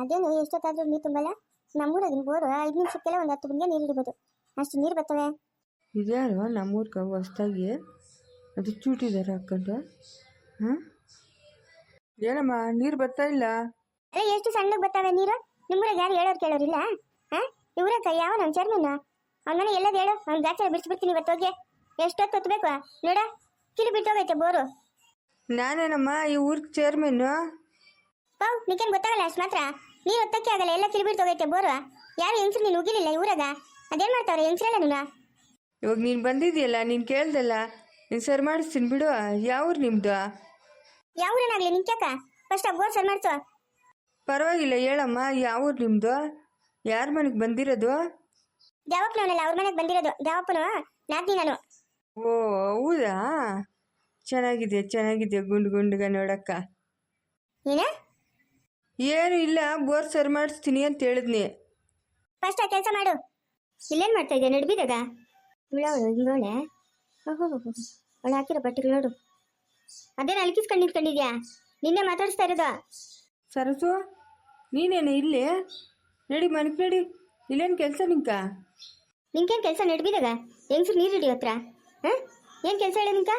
ಅದೇನು ಎಷ್ಟೊತ್ತಾದ್ರೂ ನೀರು ತುಂಬಲ್ಲ? ನಮ್ಮೂರಾಗಿನ ಬೋರು ಐದು ನಿಮಿಷಕ್ಕೆಲ್ಲ ಒಂದು ಹತ್ತು ಬಿಂದಿಗೆ ನೀರು ಹಿಡಿಬೋದು. ಅಷ್ಟು ನೀರು ಬರ್ತವೆ. ಇದ್ಯಾರು ನಮ್ಮೂರ್ಗೆ ಹೊಸ್ದಾಗಿ ಅದು ಚೂಟಿದಾರೆ ಹಾಕೊಂಡು ಹಾಂ? ಏನಮ್ಮ ನೀರು ಬರ್ತಾ ಇಲ್ಲ? ಅಲ್ಲ ಎಷ್ಟು ಸಣ್ಣಗೆ ಬರ್ತವೆ ನೀರು? ನಿಮ್ಮೂರಾಗ ಯಾರು ಹೇಳೋರು ಕೇಳೋರಿಲ್ಲ ಹಾಂ? ಇವ್ರಾಗ ಯಾವ ನಮ್ಮ ಚೇರ್ಮನ್ ಅವ್ನ ಮನೆ ಎಲ್ಲದ ಹೇಳು. ಅವ್ನ ಗಾಚಾರ ಬಿಡಿಸ್ಬಿಡ್ತೀನಿ ಇವತ್ತು ಹೋಗಿ. ಎಷ್ಟೊತ್ತು ಹೊತ್ಬೇಕು? ನೋಡ ಕಿರಿ ಬಿಟ್ಟೋಗೈತೆ ಬೋರು. ನಾನೇನಮ್ಮ ಈ ಊರಿಗೆ ಚೇರ್ಮನ್ನು ಪಾವ್ ನಿಕೇನ್ ಗೊತ್ತಾಗಲ್ಲ ಅಷ್ಟು ಮಾತ್ರ? ನೀರು ಒತ್ತಕ್ಕೆ ಆಗಲ್ಲ ಎಲ್ಲ ಕಿರಿಬಿಡ್ ತೊಗೈತೆ ಬೋರು. ಯಾರು ಹೆಂಗ್ಸ್ರು ನೀನು ಉಗಿಲಿಲ್ಲ ಈ ಊರಾಗ? ಅದೇನ್ ಮಾಡ್ತಾವ್ರೆ ಹೆಂಗ್ಸ್ರಲ್ಲ ನೀನು? ಇವಾಗ ನೀನು ಬಂದಿದ್ಯಲ್ಲ ನೀನು ಕೇಳ್ದಲ್ಲ. ನೀನು ಸರ್ ಮಾಡಿಸ್ತೀನಿ ಬಿಡು ಯಾವ ನಿಮ್ದು? ನಿಮ್ಮದು ಯಾವ ಊರೇನಾಗಲಿ ನಿಂಕ್ಯಾಕ ಫಸ್ಟ್ ಆ ಬೋರ್ ಸರ್ ಮಾಡ್ತಾ ಪರವಾಗಿಲ್ಲ ಹೇಳಮ್ಮ ಯಾವ ಊರು ನಿಮ್ಮದು ಯಾರ ಮನೆಗೆ ಬಂದಿರೋದು? ದ್ಯಾವಪ್ಪನವನಲ್ಲ ಅವ್ರ ಮನೆಗೆ ಬಂದಿರೋದು. ದೇವಪ್ಪನ ನಾದ್ನಿ ನಾನು. ಓ ಹೌದಾ? ಚೆನ್ನಾಗಿದೆ ಚೆನ್ನಾಗಿದೆ ಗುಂಡು ಗುಂಡುಗ ನೋಡಕ್ಕ? ಏನ? ಏನು ಇಲ್ಲ ಬೋರ್ ಸರ್ ಮಾಡಿಸ್ತೀನಿ ಅಂತ ಹೇಳಿದ್ನಿ. ಫಸ್ಟ್ ಆ ಕೆಲಸ ಮಾಡು. ಇಲ್ಲೇನ್ ಮಾಡ್ತಾ ಇದೆಯಾ? ನಡ್ಬಿದಾಗ ಇವಳವಳು ಹಿಂಗೋಳೆ ಓಹೋ ಅವಳು ಹಾಕಿರೋ ಬಟ್ಟೆಗಳು ನೋಡು. ಅದೇನು ಅಲ್ಕಿಸ್ಕೊಂಡು ನಿಂತ್ಕೊಂಡಿದ್ಯಾ? ನಿನ್ನೆ ಮಾತಾಡಿಸ್ತಾ ಇರೋದು. ಸರಸು ನೀನೇನು ಇಲ್ಲಿ? ನಡಿ ಮನಕ್ ನಡಿ. ಇಲ್ಲೇನು ಕೆಲಸ ನಿಂಕ? ನಿಂಗೇನು ಕೆಲಸ ನಡ್ಬಿದಾಗ ಹೆಂಗ್ಸ್ರು ನೀರು ಹಿಡಿಯೋ ಹತ್ರ? ಹಾಂ? ಏನು ಕೆಲಸ ಹೇಳಿ ನಿಂಕ?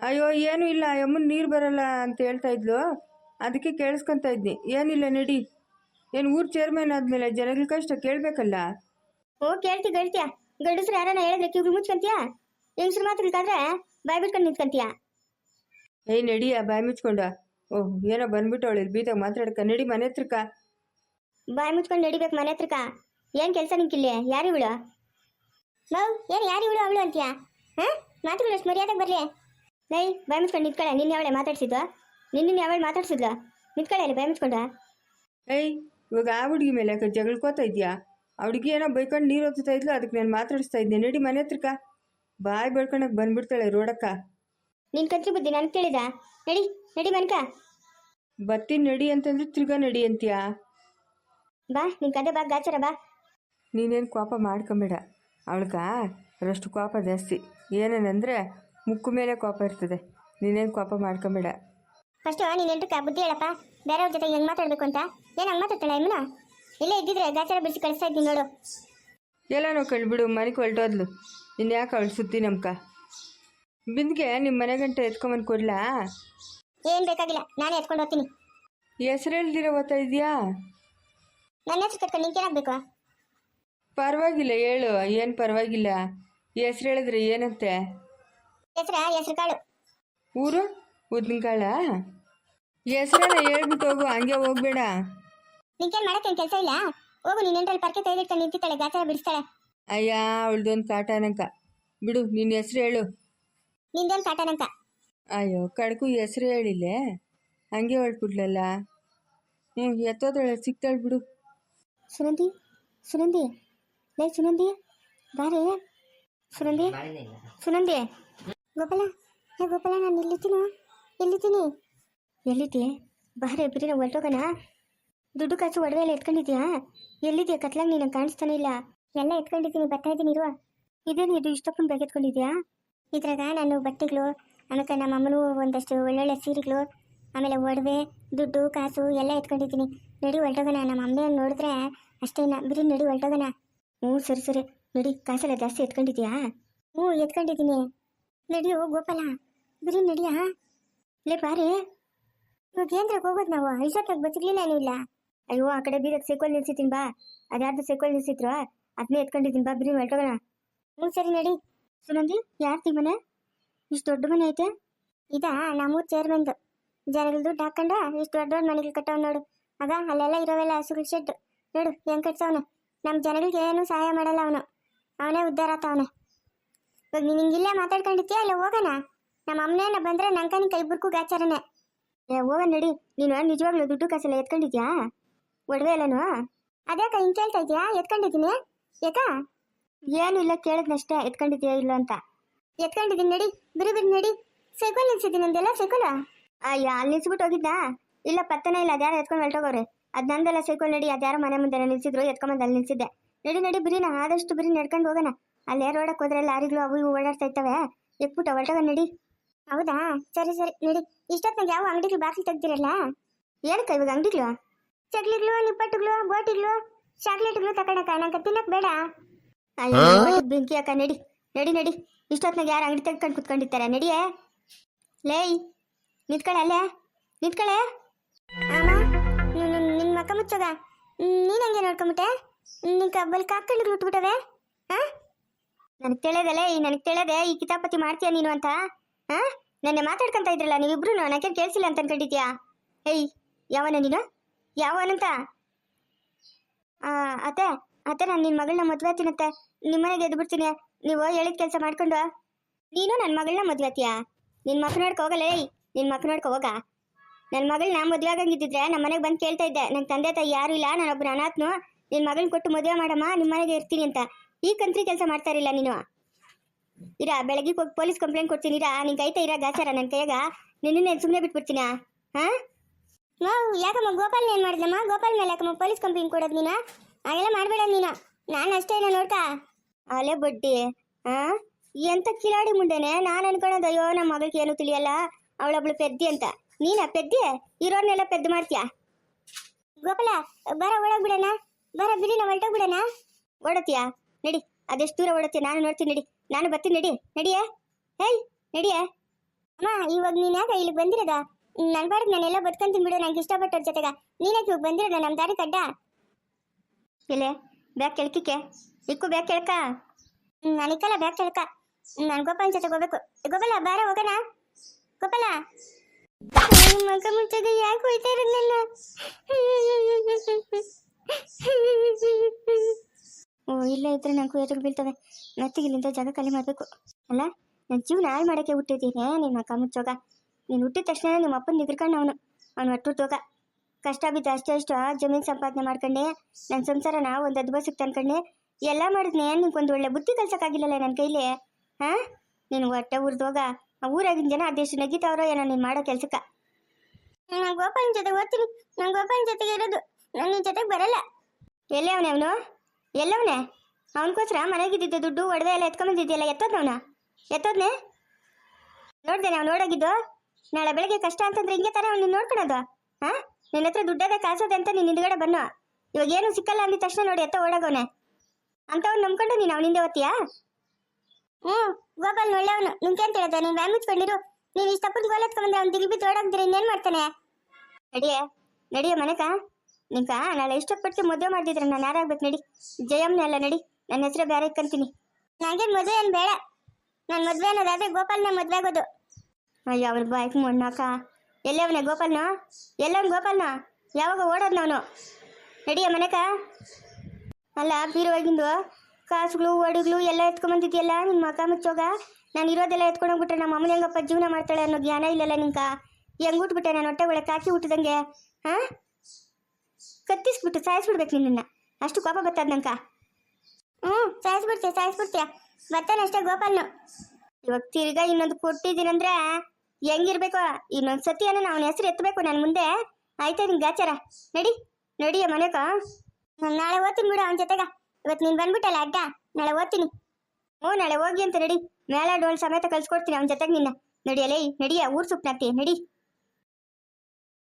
ಅಯ್ಯೋ ಏನೂ ಇಲ್ಲ. ಯಮ್ಮನ ನೀರು ಬರಲ್ಲ ಅಂತ ಹೇಳ್ತಾ ಇದ್ಲು. ಅದಕ್ಕೆ ಕೇಳಿಸ್ಕೊತ ಇದ್ನಿ. ಏನಿಲ್ಲ ನಡಿ. ಏನು ಊರ್ ಚೇರ್ಮನ್ ಆದಮೇಲೆ ಜನಗಳ ಕಷ್ಟ ಕೇಳಬೇಕಲ್ಲ? ಓ ಕೇಳ್ತಿ ಗಳ್ತೀಯ ಗಂಡಸ್ರು ಯಾರನ್ನ ಹೇಳಿದ್ರೆ ಕಿವಿ ಮುಚ್ಕೊಂತೀಯಾ? ಮಾತ್ರ ಮಾತಾಡ್ಕಾದ್ರೆ ಬಾಯ್ ಬಿಟ್ಕೊಂಡು ನಿಂತ್ಕೊಂತೀಯ? ಏಯ್ ನಡಿಯ ಬಾಯಿ ಮುಚ್ಕೊಂಡ. ಓಹ್ ಏನೋ ಬಂದ್ಬಿಟ್ಟು ಇಲ್ಲಿ ಬೀದಾಗ ಮಾತಾಡ್ಕ. ನಡಿ ಮನೆ ಹತ್ರಕ್ಕ. ಬಾಯ್ ಮುಚ್ಕೊಂಡು ನಡಿಬೇಕು ಮನೆ ಹತ್ರಕ ಏನು ಕೆಲಸ ನಿಂಕಿಲ್ಲ? ಯಾರು ಇವಳು? ಮೌ ಏನು ಯಾರು ಇವಳು ಅವಳು ಅಂತೀಯ? ಹಾಂ? ಮಾತುಗಳು ಅಷ್ಟು ಮರ್ಯಾದೆ ಬರ್ಲಿ. ನೈ ಬಾಯ್ ಮುಚ್ಕೊಂಡು ನಿಂತ್ಕೊಳ್ಳ. ನಿನ್ನೆ ಅವಳೆ ಮಾತಾಡ್ಸಿದ್ವಾ ನಿನ್ನ ಯಾವಾಗ ಮಾತಾಡ್ಸಿದ್ಲ? ನಿಂತ್ಕೊಳ್ಳಿ ಅಲ್ಲಿ ಬಾಯ್ ಮುಚ್ಕೊಂಡ ಏಯ್ ಇವಾಗ ಆ ಹುಡುಗಿ ಮೇಲೆ ಯಾಕೆ ಜಗಳಕೋತಾ ಇದೆಯಾ? ಆ ಹುಡುಗಿ ಏನೋ ಬೈಕೊಂಡು ನೀರು ಓದ್ತಾ ಇದ್ಲು ಅದಕ್ಕೆ ನಾನು ಮಾತಾಡಿಸ್ತಾ ಇದ್ದೆ ನಡಿ ಮನೆ ಹತ್ರಕ್ಕ. ಬಾಯಿ ಬೆಳ್ಕೊಳಕ್ಕೆ ಬಂದ್ಬಿಡ್ತಾಳೆ ರೋಡಕ್ಕ. ನಿನ್ ಕತ್ರಿ ಬುದ್ಧಿ ನಾನು ಕೇಳಿದ? ನಡಿ ನಡಿ ಮನ್ಕ. ಬತ್ತೀನಿ ನಡಿ ಅಂತಂದ್ರೆ ತಿರ್ಗಾ ನಡಿ ಅಂತೀಯಾ? ಬಾ ನಿನ್ ಕದೆ ಬಾ ಗಾಚಾರ ಬಾ. ನೀನೇನು ಕೋಪ ಮಾಡ್ಕೊಂಬೇಡ. ಅವಳ್ಗ ಅಷ್ಟು ಕೋಪ ಜಾಸ್ತಿ. ಏನೇನಂದರೆ ಮುಕ್ಕು ಮೇಲೆ ಕೋಪ ಇರ್ತದೆ. ನೀನೇನು ಕೋಪ ಮಾಡ್ಕೊಂಬೇಡ. ಫಸ್ಟು ನೀನು ಎಂಟಕ್ಕೆ ಬುದ್ಧಿ ಹೇಳಪ್ಪ? ಬೇರೆಯವ್ರ ಜೊತೆ ಹೆಂಗ್ ಮಾತಾಡ್ಬೇಕು ಅಂತ? ಏನು ಹಂಗ್ ಮಾತಾಡ್ತಾಳೆ ಇಮ್ಮನ ಇಲ್ಲೇ ಇದ್ದಿದ್ರೆ ಗಾಚಾರ ಬಿಡಿಸಿ ಕಳಿಸ್ತಾ ಇದ್ದೀನಿ ನೋಡು. ಎಲ್ಲನೋ ಕಳ್ಬಿಡು ಮನೆಗೆ ಹೊರಟೋದ್ಲು. ಇನ್ನು ಯಾಕೆ ಅವಳು ಸುದ್ದಿ ನಮ್ಕ? ಬಿಂದಿಗೆ ನಿಮ್ಮ ಮನೆ ಗಂಟೆ ಎತ್ಕೊಂಬಂದು ಕೊಡ್ಲಾ? ಏನ್ ಬೇಕಾಗಿಲ್ಲ ನಾನೇ ಎತ್ಕೊಂಡು ಹೋಗ್ತೀನಿ. ಹೆಸರು ಹೇಳ್ದಿರೋ ಓದ್ತಾ ಇದೆಯಾ? ನನ್ನ ಹೆಸರು ಕಟ್ಕೊಂಡು ನಿಂತೇನಾಗ್ಬೇಕು ಪರವಾಗಿಲ್ಲ ಹೇಳು ಏನು ಪರವಾಗಿಲ್ಲ. ಹೆಸ್ರು ಹೇಳಿದ್ರೆ ಏನಂತೆ? ಹೆಸರ ಹೆಸ್ರು ಕಾಳು. ಊರು? ಉದ್ದಿನಕಾಳ ಹೆಸ್ರನ್ನ ಹೇಳ್ಬಿಟ್ಟು ಹೋಗು ಹಂಗೆ ಹೋಗ್ಬೇಡ. ನಿಂಗೇನ್ ಮಾಡಕ್ಕೇನ್ ಕೆಲಸ ಇಲ್ಲ? ಹೋಗು ನೀನ್ ಎಂಟ್ರಲ್ಲಿ ಪರ್ಕೆ ತೆಗೆದಿಟ್ಕೊಂಡು ನಿಂತಿರ್ತಾಳೆ ಗಾಚಾರ ಬಿಡಿಸ್ತಾಳೆ. ಅಯ್ಯ ಅವಳ್ದೊಂದು ಕಾಟನಂಕ ಬಿಡು ನಿನ್ನ ಹೆಸರು ಹೇಳು. ನಿಂದೊಂದು ಕಾಟನಂಕ ಅಯ್ಯೋ ಕಡ್ಕು ಹೆಸ್ರು ಹೇಳಿಲ್ಲೆ? ಹಂಗೆ ಹೊಳ್ಬಿಡ್ಲಲ್ಲ. ಹ್ಞೂ ಎತ್ತೋದ್ರಳೆ ಸಿಗ್ತಾಳೆ ಬಿಡು. ಸುನಂದಿ ಸುನಂದಿ. ಲೈ ಸುನಂದಿ. ಬಾರೆ. ಸುನಂದಿ. ಸುನಂದಿ. ಗೋಪಾಲ ಹೇ ಗೋಪಾಲ ನಾನು ಎಲ್ಲಿದ್ದೀನೋ ಎಲ್ಲಿದ್ದೀನಿ? ಎಲ್ಲಿದ್ದೆ ಬಾರೆ ಬಿರಿನ ಹೊರಟೋಗೋಣ. ದುಡ್ಡು ಕಾಸು ಒಡವೆ ಎಲ್ಲ ಎತ್ಕೊಂಡಿದ್ಯಾ ಎಲ್ಲಿದ್ಯಾ ಕತ್ಲಾಗ ನೀನು ಕಾಣಿಸ್ತಾನೆ ಇಲ್ಲ. ಎಲ್ಲ ಎತ್ಕೊಂಡಿದ್ದೀನಿ, ಬರ್ತಾ ಇದ್ದೀನಿ ಇರುವ ಇದೇನು ಇದು, ಇಷ್ಟಪ್ಪನ ಬ್ಯಾಗ್ ಇದ್ರಾಗ ನಾನು ಬಟ್ಟೆಗಳು, ಆಮೇಲೆ ನಮ್ಮ ಅಮ್ಮನೂ ಒಂದಷ್ಟು ಒಳ್ಳೊಳ್ಳೆ ಸೀರೆಗಳು, ಆಮೇಲೆ ಒಡವೆ, ದುಡ್ಡು, ಕಾಸು ಎಲ್ಲ ಎತ್ಕೊಂಡಿದ್ದೀನಿ. ನಡಿ, ಹೊರಟೋಗೋಣ. ನಮ್ಮ ಅಮ್ಮನ ನೋಡಿದ್ರೆ ಅಷ್ಟೇನ ಬಿರಿ ನಡಿ, ಹೊರಟೋಗೋಣ. ಹ್ಞೂ, ಸರಿ ಸರಿ. ನಡಿ, ಕಾಸೆಲ್ಲ ಜಾಸ್ತಿ ಎತ್ಕೊಂಡಿದ್ಯಾ ಹ್ಞೂ, ಎತ್ಕೊಂಡಿದ್ದೀನಿ. ನಡಿಯೋ ಗೋಪಾಲ. ಬಿರಿ ನಡಿಯಾ? ಲೇ, ಬಾರಿ. ಇವಾಗ ಏನ್ರಾಗ ಹೋಗೋದು ನಾವು. ಐಸತ್ತಾಗ ಬಚ್ಚಿರ್ಲಿಲ್ಲ ಇಲ್ಲ? ಅಯ್ಯೋ, ಆ ಕಡೆ ಬೀದಕ್ಕೆ ಸೈಕಲ್ ನಿಲ್ಸಿದ್ದೀನಿ ಬಾ. ಅದ್ಯಾರ್ದು ಸೈಕಲ್ ನಿಲ್ಸಿದ್ರು ಅದನ್ನೇ ಎತ್ಕೊಂಡಿದ್ದೀನಿ ಬಾ ಬಿರಿ ಹೊರಟೋಗೋಣ ಹ್ಞೂ, ಸರಿ, ನಡಿ. ಸುನಂದಿ ಯಾರ್ತಿ ಮನೆ ಇಷ್ಟು ದೊಡ್ಡ ಮನೆ ಐತೆ. ಇದಾ, ನಮ್ಮೂರು ಚೇರ್ಮನ್ದು ಜನಗಳ ದುಡ್ಡು ಹಾಕೊಂಡ ಇಷ್ಟು ದೊಡ್ಡ ದೊಡ್ಡ ಮನೆಗಳು ಕಟ್ಟವ್ ನೋಡು. ಆಗ ಅಲ್ಲೆಲ್ಲ ಇರೋವೆಲ್ಲ ಹಸುಗಳು ಶೆಡ್ ನೋಡು, ಹೆಂಗ್ ಕಟ್ಸವನು. ನಮ್ಮ ಜನಗಳಿಗೆ ಏನು ಸಹಾಯ ಮಾಡಲ್ಲ ಅವನು. ಅವನೇ ಉದ್ಧಾರ ಅವನೇ. ಇವಾಗ ನೀನು ಹಿಂಗಿಲ್ಲೇ ಮಾತಾಡ್ಕೊಂಡಿರ್ತೀಯ ಇಲ್ಲ ಹೋಗೋಣ ನಮ್ಮ ಅಮ್ಮನ ಬಂದ್ರೆ ನಂಕನಿ ಕೈಬುರ್ಕು ಗಾಚಾರನೆ ಏ ಹೋಗೋಣ ನಡಿ. ನೀನು ನಿಜವಾಗ್ಲೂ ದುಡ್ಡು ಕಾಸೆಲ್ಲ ಎತ್ಕೊಂಡಿದ್ಯಾ? ಒಡವೆ ಎಲ್ಲನು? ಅದ್ಯಾಕ ಹಿಂಗೆ ಕೇಳ್ತಾ ಇದ್ಯಾ? ಎತ್ಕೊಂಡಿದ್ದೀನಿ. ಯಾಕಾ ಏನು ಇಲ್ಲ, ಕೇಳಿದ್ನಷ್ಟೇ. ಎತ್ಕೊಂಡಿದ್ಯಾ ಇಲ್ಲ ಅಂತ. ಎತ್ಕೊಂಡಿದ್ದೀನಿ ನಡಿ. ಬಿರಿ ಬಿರಿ ನಡಿ. ಸೈಕಲ್ ನಿಲ್ಸಿದ್ದೀನಿ ಅಂದೆಲ್ಲ ಸೈಕಲ್? ಅಯ್ಯ, ಅಲ್ಲಿ ನಿಲ್ಸ್ಬಿಟ್ಟು ಹೋಗಿದ್ದಾ ಇಲ್ಲ, ಪತ್ತನೇ ಇಲ್ಲ, ಅದ್ಯಾರೋ ಎತ್ಕೊಂಡು ಹೊರಟೋಗವ್ರೆ. ಅದ್ ನಂದೆಲ್ಲ ಸೈಕಲ್ ನಡಿ ಅದ್ಯಾರೋ ಮನೆ ಮುಂದೆ ನಿಲ್ಸಿದ್ರು, ಎತ್ಕೊಂಬಂದು ಅಲ್ಲಿ ನಿಲ್ಸಿದ್ದೆ. ನಡಿ ನಡಿ ಬಿರಿನ ಆದಷ್ಟು ಬಿರಿ ನಡ್ಕೊಂಡು ಹೋಗೋಣ. ಅಲ್ಲೇ ರೋಡಕ್ಕೆ ಹೋದ್ರೆ ಲಾರಿಗಳು ಅವು ಇವು ಓಡಾಡ್ತಾ ಇರ್ತವೆ. ಎಕ್ಬಿಟ್ಟು ಹೊರಟೋಗ ನಡಿ. ಹೌದಾ? ಸರಿ ಸರಿ. ನಡಿ ಇಷ್ಟೊತ್ತಿನಾಗ ಯಾವ ಅಂಗಡಿಗಳು ಬಾಗಿಲು ತೆಗ್ದಿರಲ್ಲ? ಏನಕ್ಕ ಇವಾಗ ಅಂಗಡಿಗಳು? ಚಕ್ಲಿಗಳು ನಿಪ್ಪಟ್ಟುಗಳು ಬೋಟಿಗಳು ಚಾಕ್ಲೇಟ್ಗಳು ತಕೊಂಡಕ್ಕ ನಂಗೆ ತಿನ್ನಕ್ ಬೇಡ. ಅಯ್ಯೋ ಬೆಂಕಿ ಅಕ್ಕ ನಡಿ ನಡಿ ನಡಿ. ಇಷ್ಟೊತ್ನಾಗ ಯಾರು ಅಂಗಡಿ ತೆಗ್ಕೊಂಡು ಕುತ್ಕೊಂಡಿರ್ತಾರೆ? ನಡಿಯೇ? ಲೇಯ್ ನಿಂತ್ಕಳೆ ಅಲ್ಲೇ? ನಿಂತ್ಕಳೆ? ಅಮ್ಮ ನಿನ್ನ ಮಕ್ಕ ಮುಚ್ಚೋಗ? ನೀನು ಹಂಗೆ ನೋಡ್ಕೊಂಬಿಟ್ಟೆ? ನಿನ್ನ ಕಬ್ಬಲ್ಲಿ ಕಾಕೊಂಡು ಹುಟ್ಬಿಟ್ಟವೆ ಹಾಂ? ನನಗೆ ತಿಳಿಯೋದಲ್ಲೇ ನನಗೆ ತಿಳಿಯೋದೆ ಈ ಕಿತಾಪತಿ ಮಾಡ್ತೀಯ ನೀನು ಅಂತ? ಹಾ? ನನ್ನ ಮಾತಾಡ್ಕೊಂತ ಇದ್ರಲ್ಲ ನೀವಿಬ್ರು ನನಗೆ ಕೇಳಿಸಿಲ್ಲ ಅಂತ ಅನ್ಕೊಂಡಿದ್ಯಾ? ಏಯ್, ಯಾವನ ನೀನು? ಯಾವನಂತ? ಅತ್ತೆ ಅತ್ತೆ, ನಾನು ನಿನ್ನ ಮಗಳನ್ನ ಮದುವೆ ಆತೀನತ್ತೆ ನಿಮ್ಮನೆಗೆ ಎದ್ದು ಬಿಡ್ತೀನಿ. ನೀವು ಹೇಳಿದ ಕೆಲಸ ಮಾಡ್ಕೊಂಡು. ನೀನು ನನ್ನ ಮಗಳನ್ನ ಮದುವೆ ಆತೀಯಾ? ನಿನ್ನ ಮಕ್ಕ ನೋಡ್ಕೊ ಹೋಗಲ್ಲ, ಏಯ್ ನಿನ್ನ ಮಕ್ಕ ನೋಡ್ಕೊ ಹೋಗ? ನನ್ನ ಮಗಳನ್ನ ಮದುವೆ ಆಗಂಗಿದ್ದಿದ್ರೆ ನಮ್ಮ ಮನೆಗೆ ಬಂದು ಕೇಳ್ತಾ ಇದ್ದೆ. ನನ್ನ ತಂದೆ, ತಾಯಿ ಯಾರು ಇಲ್ಲ ನಾನೊಬ್ರು ಅನಾಥನು ನಿನ್ನ ಮಗಳನ್ನ ಕೊಟ್ಟು ಮದುವೆ ಮಾಡಮ್ಮ ನಿಮ್ಮ ಮನೆಗೆ ಇರ್ತೀನಿ ಅಂತ. ಈ ಕಂತ್ರಿ ಕೆಲಸ ಮಾಡ್ತಾರಿಲ್ಲ ನೀನು. ಇರ, ಬೆಳಗ್ಗೆ ಹೋಗಿ ಪೊಲೀಸ್ ಕಂಪ್ಲೇಂಟ್ ಕೊಡ್ತೀನಿ, ಇರ, ನಿನ್ ಕೈತ ಇರ ಗಾಚಾರ ನನ್ನ ಕೈಯಾಗ. ನಿನ್ನ ಸುಮ್ಮನೆ ಬಿಟ್ಬಿಡ್ತೀನ, ಹಾ? ಯಾಕಮ್ಮ ಗೋಪಾಲ್ ಏನ್ ಮಾಡಿದಮ್ಮ ಗೋಪಾಲ್ ಮೇಲೆ ಯಾಕಮ್ಮ ಪೊಲೀಸ್ ಕಂಪ್ಲೇಂಟ್ ಕೊಡೋದು ನೀನ? ಹಾಗೆಲ್ಲ ಮಾಡಬೇಡ ನೀನು. ನಾನು ಅಷ್ಟೇ ಇಲ್ಲ ನೋಡ್ತಾ. ಅಲೆ ಬಡ್ಡಿ ಹಾ ಎಂತ ಕಿಲಾಡಿ ಮುಂಡೆನೆ ನಾನು ಅನ್ಕೊಳೋದು, ಅಯ್ಯೋ ನಮ್ಮ ಮಗಳಿಗೆ ಏನು ತಿಳಿಯಲ್ಲ? ಅವಳೊಬ್ಳು ಪೆದ್ದಿ ಅಂತ. ನೀನ ಪೆದ್ದಿ? ಇರೋರ್ನೆಲ್ಲ ಪೆದ್ದು ಮಾಡ್ತೀಯ? ಗೋಪಾಲ, ಬರ, ಒಳಗ್ ಬರ, ಬಿಡಿ, ನಾವು ಹೊರಟೋಗ್ಬಿಡಣ ಓಡತ್ತೀಯಾ ನಡಿ, ಅದೆಷ್ಟು ದೂರ ಓಡತ್ತೀಯ ನಾನು ನೋಡ್ತೀನಿ, ನಡಿ. ನಾನು ಬರ್ತೀನಿ, ನಡಿ. ನಡಿಯ? ಹೇಯ್, ನಡಿಯ? ಅಮ್ಮ, ಇವಾಗ ನೀನ್ಯಾಕ ಇಲ್ಲಿಗೆ ಬಂದಿರೋದ? ನನ್ ಬಾಡಿಗೆ ನಾನೆಲ್ಲ ಬದ್ಕೊಂತೀನಿ ಬಿಡು, ನಂಗೆ ಇಷ್ಟಪಟ್ಟವ್ರ ಜೊತೆಗ. ನೀನಕ್ಕೆ ಇವಾಗ ಬಂದಿರೋದ? ನಮ್ಮ ದಾರಿ ಕಡ್ಡ? ಇಲ್ಲೇ, ಬ್ಯಾಗ್ ಕೆಳಕಿಕ್ಕೆ. ಇಕ್ಕು, ಬ್ಯಾಗ್ ಕೆಳಕ. ನನಕ್ಕಲ್ಲ ಬ್ಯಾಗ್ ಕೆಳಕ. ನಾನು ಗೋಪಾಲ್ ಜೊತೆ ಹೋಗ್ಬೇಕು. ಗೋಪಾಲ, ಬಾರ, ಹೋಗೋಣ? ಗೋಪಾಲ? ಮಗ ಮುಚ್ಚದ ಯಾಕೆ ಹೋಯ್ತಾ ಇರಲಿಲ್ಲ ಇಲ್ಲ ಇದ್ರೆ ನಾನು ಎದುರು ಬೀಳ್ತವೆ ಮತ್ತೆ ಇಲ್ಲಿಂದ ಜಾಗ ಖಾಲಿ ಮಾಡಬೇಕು. ಅಲ್ಲ ನನ್ನ ಜೀವನ ಹಾಳು ಮಾಡೋಕ್ಕೆ ಹುಟ್ಟಿದ್ದೀನಿ ನಿಮ್ಮ ಅಕ್ಕ ಮುಚ್ಚೋಗ. ನೀನು ಹುಟ್ಟಿದ ತಕ್ಷಣ ನಿಮ್ಮ ಅಪ್ಪನ ನಿಗ್ರಕೊಂಡು ಅವನು. ಅವನು ಹೊಟ್ಟುಟ್ಟೋಗ ಕಷ್ಟ ಬಿದ್ದು ಅಷ್ಟೇ ಅಷ್ಟು ಜಮೀನು ಸಂಪಾದನೆ ಮಾಡ್ಕೊಂಡೆ. ನನ್ನ ಸಂಸಾರನ ಒಂದು ಅದ್ಭುತಕ್ಕೆ ತಂದ್ಕೊಂಡೆ ಎಲ್ಲ ಮಾಡಿದ್ನೆ ನಿಂಗೊಂದು ಒಳ್ಳೆ ಬುದ್ಧಿ ಕಲ್ಸಕ್ಕಾಗಿಲ್ಲಲ್ಲ ನನ್ನ ಕೈಲಿ? ಹಾಂ? ನೀನು ಹೊಟ್ಟೆ ಊರ್ದೋಗ ಆ ಊರಾಗಿನ ಜನ ಅದೆಷ್ಟು ನಗಿತಾವ್ರೋ ಏನೋ ನೀನು ಮಾಡೋ ಕೆಲ್ಸಕ್ಕೆ. ನಾನು ಗೋಪಾಲನ ಜೊತೆ ಓದ್ತೀನಿ. ನಾನು ಗೋಪಾಲನ ಜೊತೆಗೆ ಇರೋದು ನಾನು ನಿನ್ನ ಜೊತೆಗೆ ಬರಲ್ಲ. ಎಲ್ಲೇ ಅವನೇ ಅವನು? ಎಲ್ಲವನೇ? ಅವನಿಗೋಸ್ಕರ ಮನೆಗಿದ್ದಿದ್ದ ದುಡ್ಡು ಒಡವೆ ಎಲ್ಲ ಎತ್ಕೊಂಬಂದಿದ್ಯಲ್ಲ, ಎತ್ತೋದ್ನವನ? ಎತ್ತೋದ್ನೆ? ನೋಡ್ದೆ ನಾವು ನೋಡೋಗಿದ್ದು ನಾಳೆ ಬೆಳಗ್ಗೆ ಕಷ್ಟ ಅಂತಂದ್ರೆ ಹಿಂಗೆ ತಾನೆ ಅವ್ನು ನೋಡ್ಕೊಳೋದು ಹಾ ನಿನ್ನ ಹತ್ರ ದುಡ್ಡದ ಕಾಸೋದೆ ಅಂತ ನೀನು ಹಿಂದ್ಗಡೆ ಬನ್ನು. ಇವಾಗ ಏನು ಸಿಕ್ಕಲ್ಲ ಅಂದಿದ ತಕ್ಷಣ ನೋಡಿ ಎತ್ತ ಓಡೋಗವನೆ. ಅಂತವ್ನು ನಂಬ್ಕೊಂಡು ನೀನು ಅವನಿಂದ ಓದ್ತೀಯಾ? ಹ್ಞೂ, ಗೋಪಾಲ್ ಒಳ್ಳೆಯವನು. ಅಂತ ಹೇಳ್ದೆ ನೀನು ವ್ಯಾಮ್ ಮುಚ್ಕೊಂಡಿರು ನೀನು ಇಷ್ಟಪ್ಪನ ಗೋಲ್ ಎತ್ಕೊಂಡ್ರೆ ಅವ್ನು ದಿಗಿ ಬಿದ್ದು ಇನ್ನೇನು ಮಾಡ್ತಾನೆ? ನಡಿಯೇ, ನಡಿಯ ಮನೆಕ ನಿಂಕ ನಾಳೆ ಇಷ್ಟಪಟ್ಟು ಮದುವೆ ಮಾಡಿದ್ರೆ ನಾನು ಯಾರಾಗ್ಬೇಕು ನಡಿ? ಜಯಮ್ನ ಅಲ್ಲ ನಡಿ ನನ್ನ ಹೆಸರು ಬೇರೆ ಇಕ್ಕಂತೀನಿ ನನಗೆ ಮದುವೆ ಏನು ಬೇಡ. ನನ್ನ ಮದುವೆ ಅನ್ನೋದಾದ್ರೆ ಗೋಪಾಲ್ನ ಮದುವೆ ಆಗೋದು. ಅಯ್ಯ ಅವ್ರ ಬಾಯ್ಕ್ ಮಣ್ಣಾಕ ಎಲ್ಲವನೇ ಗೋಪಾಲ್ನ? ಎಲ್ಲವನ್ ಗೋಪಾಲ್ನ? ಯಾವಾಗ ಓಡೋದು ನಾನು? ನಡಿಯ ಮನೆಕ? ಅಲ್ಲ ಬೀರುವಾಗಿಂದು ಕಾಸುಗಳು ಒಡಗಳು ಎಲ್ಲ ಎತ್ಕೊಂಬಂದಿದ್ಯಲ್ಲ ನಿಮ್ಮ ಮಕ ಮುಚ್ಚೋಗ? ನಾನು ಇರೋದೆಲ್ಲ ಎತ್ಕೊಂಡೋಗ್ಬಿಟ್ರೆ ನಮ್ಮ ಅಮ್ಮನ ಹೆಂಗಪ್ಪ ಜೀವನ ಮಾಡ್ತಾಳೆ ಅನ್ನೋ ಜ್ಞಾನ ಇಲ್ಲಲ್ಲ ನಿಂಕ ಹೆಂಗ್ ಹುಟ್ಬಿಟ್ಟೆ ನಾನು ಹೊಟ್ಟೆ ಒಳಗೆ ಕಾಕಿ ಹುಟ್ಟಿದಂಗೆ ಹಾ? ಕತ್ತಿಸ್ಬಿಟ್ಟು ಸಾಯಿಸ್ಬಿಡ್ಬೇಕು ನಿನ್ನ ಅಷ್ಟು ಕೋಪ ಬರ್ತದ ನಂಕ ಹ್ಞೂ, ಸಾಯಿಸ್ಬಿಡ್ತೀಯ ಸಾಯಿಸ್ಬಿಡ್ತೀಯ. ಬರ್ತಾನಷ್ಟೇ ಗೋಪಾಲ್ನು. ಇವಾಗ ತಿರ್ಗಾ ಇನ್ನೊಂದು ಕೊಟ್ಟಿದ್ದೀನಂದ್ರೆ ಹೆಂಗಿರ್ಬೇಕು? ಇನ್ನೊಂದು ಸತಿಯನ್ನ ಅವನ ಹೆಸರು ಎತ್ತಬೇಕು ನನ್ನ ಮುಂದೆ. ಆಯ್ತಾ ನಿನ್ ಗಾಚಾರ? ನಡಿ, ನಡಿಯ ಮನೆಕ ನಾಳೆ ಓದ್ತೀನಿ ಬಿಡು ಅವನ ಜೊತೆಗ. ಇವತ್ತು ನೀನು ಬಂದ್ಬಿಟ್ಟಲ್ಲ ಅಡ್ಡ? ನಾಳೆ ಓದ್ತೀನಿ. ಹ್ಞೂ, ನಾಳೆ ಹೋಗಿ ಅಂತ ನಡಿ. ಮೇಳ ಡೋಲ್ ಸಮೇತ ಕಳ್ಸ್ಕೊಡ್ತೀನಿ ಅವನ ಜೊತೆಗೆ ನಿನ್ನ. ನಡಿಯಲೇ, ನಡಿಯ, ಊರು ಸುಪ್ನಾಗ್ತೀಯ ನಡಿ.